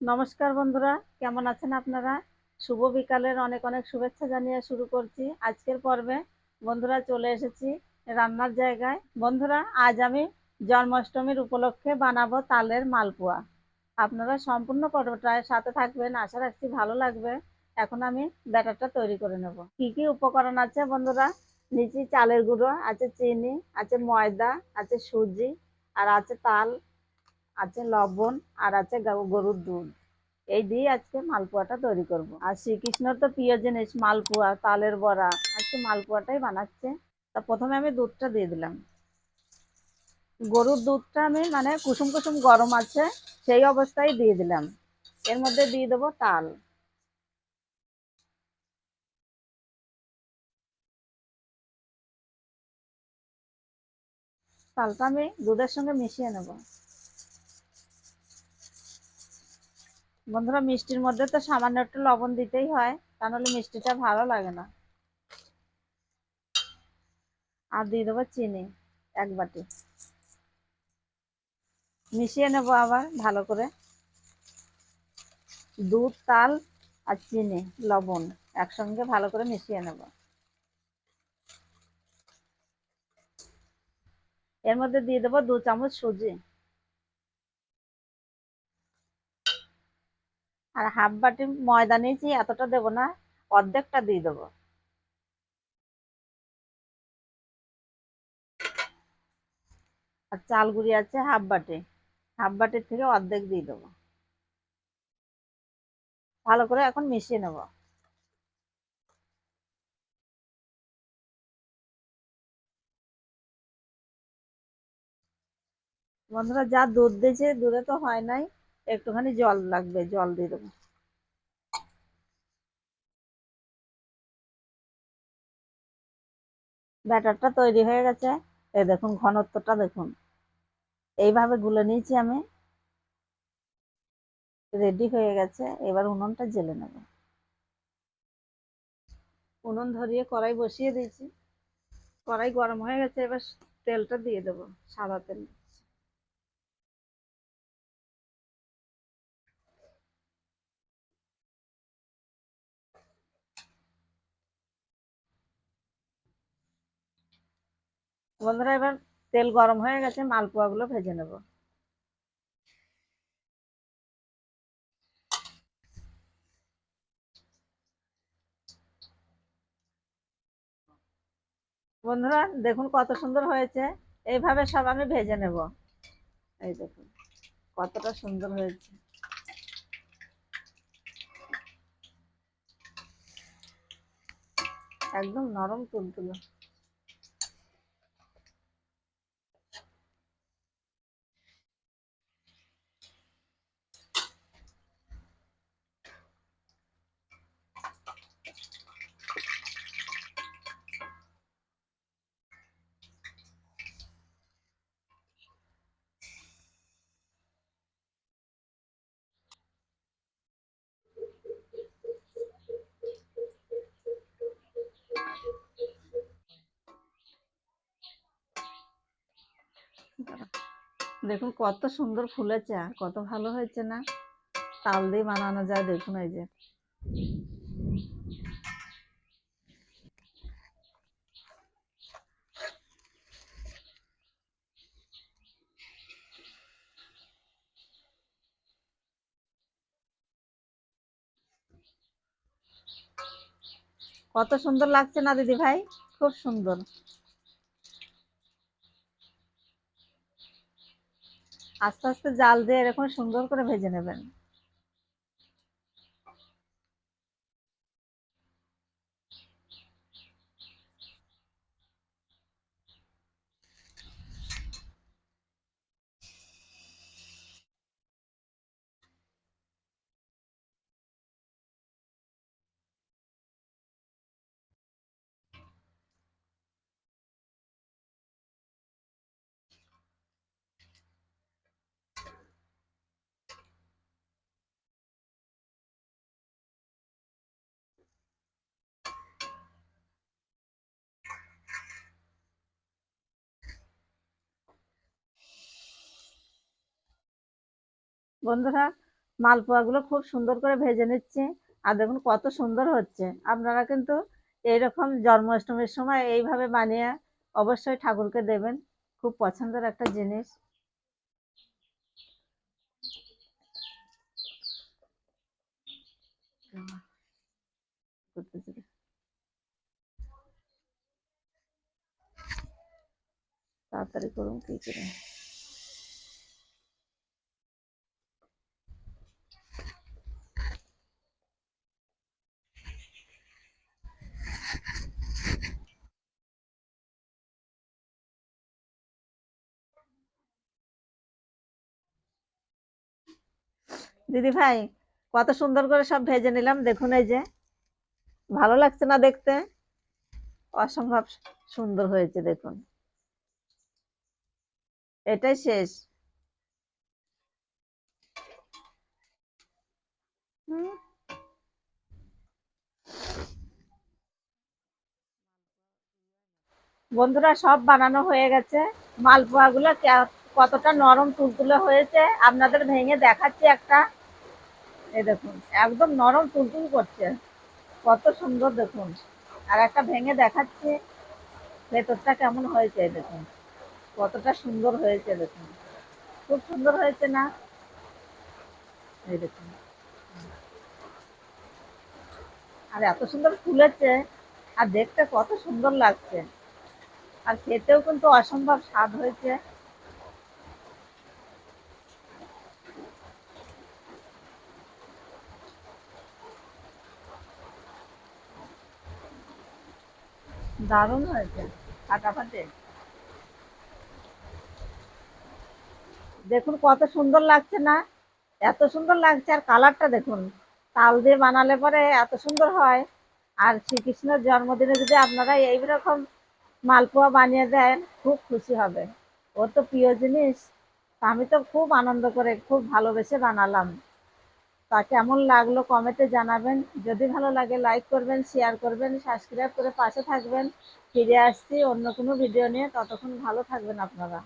নমস্কার বন্ধুরা, কেমন আছেন আপনারা? শুভ বিকালের অনেক অনেক শুভেচ্ছা জানিয়ে শুরু করছি আজকের পর্বে। বন্ধুরা, চলে এসেছি রান্নার জায়গায়। বন্ধুরা, আজ আমি জন্মাষ্টমীর উপলক্ষে বানাবো তালের মালপোয়া। আপনারা সম্পূর্ণ পর্বটায় সাথে থাকবেন, আশা রাখছি ভালো লাগবে। এখন আমি ব্যাটারটা তৈরি করে নেব। কি কি উপকরণ আছে বন্ধুরা? নিচে চালের গুঁড়ো, আছে চিনি, আছে ময়দা, আছে সুজি, আর আছে তাল। আছে লবণ আর আছে গরুর দুধ। এই দিয়ে আজকে মালপোয়াটা তৈরি করব। আর শ্রীকৃষ্ণর তো প্রিয় জিনিস মালপোয়া, তালের বড়া। আজকে মালপোয়াটাই বানাচ্ছে। তা প্রথমে আমি দুধটা দিয়ে দিলাম। গরুর দুধটা আমি মানে কুসুম কুসুম গরম আছে, সেই অবস্থায় দিয়ে দিলাম। এর মধ্যে দিয়ে দেবো তাল। তালটা আমি দুধের সঙ্গে মিশিয়ে নেব। বন্ধুরা, মিষ্টির মধ্যে তো সামান্য একটু লবণ দিতেই হয়, তা নাহলে মিষ্টিটা ভালো লাগে না। আর দিয়ে দেবো চিনি, এক বাটি। মিশিয়ে নেব আবার ভালো করে। দুধ, তাল আর চিনি, লবণ একসঙ্গে ভালো করে মিশিয়ে নেব। এর মধ্যে দিয়ে দেবো দু চামচ সুজি। আর হাফ বাটি ময়দা নিয়েছি এতটা দেবো না, অর্ধেকটা দিয়ে দেবো। আর চাল গুঁড়ি আছে হাফ বাটি, হাফ বাটির থেকে অর্ধেক দিয়ে দেবো। ভালো করে এখন মিশিয়ে নেব। বন্ধুরা, যা দুধ দিয়েছে, দুধে তো হয় নাই। একটুখানি জল লাগবে, জল দিয়ে দেবো। ব্যাটারটা তৈরি হয়ে গেছে। এই দেখুন, ঘনত্বটা দেখুন। এইভাবে গুলে নিয়েছি আমি। রেডি হয়ে গেছে। এবার উনুনটা জেলে নেব। উনুন ধরিয়ে কড়াই বসিয়ে দিয়েছি। কড়াই গরম হয়ে গেছে, এবার তেলটা দিয়ে দেবো, সাদা তেল। বন্ধুরা, এবার তেল গরম হয়ে গেছে, মালপোয়াগুলো ভেজে নেব। বন্ধুরা, দেখুন কত সুন্দর হয়েছে। এইভাবে সব আমি ভেজে নেব। এই দেখুন, কতটা সুন্দর হয়েছে। একদম নরম, তুলতুলো। দেখুন কত সুন্দর ফুলেছে, আর কত ভালো হয়েছে না? তাল দিয়ে বানানো যায়, দেখুন এই যে। কত সুন্দর লাগছে না দিদি ভাই খুব সুন্দর। আস্তে আস্তে জাল দিয়ে এরকম সুন্দর করে ভেজে নেবেন। বন্ধুরা, মালপোয়াগুলো খুব সুন্দর করে ভেজে নিচ্ছি। আর দেখুন কত সুন্দর হচ্ছে। আপনারা কিন্তু এইরকম জন্মাষ্টমীর সময় এইভাবে বানিয়ে অবশ্যই ঠাকুরকে দেবেন। খুব পছন্দের একটা জিনিস। তাড়াতাড়ি করুন, কি করে? দিদি ভাই, কত সুন্দর করে সব ভেজে নিলাম। দেখুন এই যে, ভালো লাগছে না দেখতে? অসম্ভব সুন্দর হয়েছে, দেখুন। এটাই শেষ। হুম। বন্ধুরা, সব বানানো হয়ে গেছে। মালপোয়া গুলো কতটা নরম তুলতুলে হয়েছে। আপনাদের ভেঙে দেখাচ্ছি একটা। এই দেখুন, একদম নরম তুলতুল করছে। কত সুন্দর দেখুন। আর একটা ভেঙে দেখাচ্ছে, ভেতরটা কেমন হয়েছে দেখুন। কতটা সুন্দর হয়েছে দেখুন। খুব সুন্দর হয়েছে না? এই দেখুন। আর এত সুন্দর ফুলেছে, আর দেখতে কত সুন্দর লাগছে। আর খেতেও কিন্তু অসম্ভব স্বাদ হয়েছে। দারুণ হয়েছে। ফাটাফাটি দেখুন কত সুন্দর লাগছে না? এত সুন্দর লাগছে, আর কালারটা দেখুন। তাল দিয়ে বানালে পরে এত সুন্দর হয়। আর শ্রীকৃষ্ণের জন্মদিনে যদি আপনারা এই রকম মালপোয়া বানিয়ে দেন, খুব খুশি হবে। ওর তো প্রিয় জিনিস। আমি তো খুব আনন্দ করে, খুব ভালোবেসে বানালাম। তা কেমন লাগল কমেন্টে জানাবেন। যদি ভালো লাগে লাইক করবেন শেয়ার করবেন সাবস্ক্রাইব করে পাশে থাকবেন। ফিরে আসছি অন্য কোনো ভিডিও নিয়ে। ততক্ষণ ভালো থাকবেন আপনারা।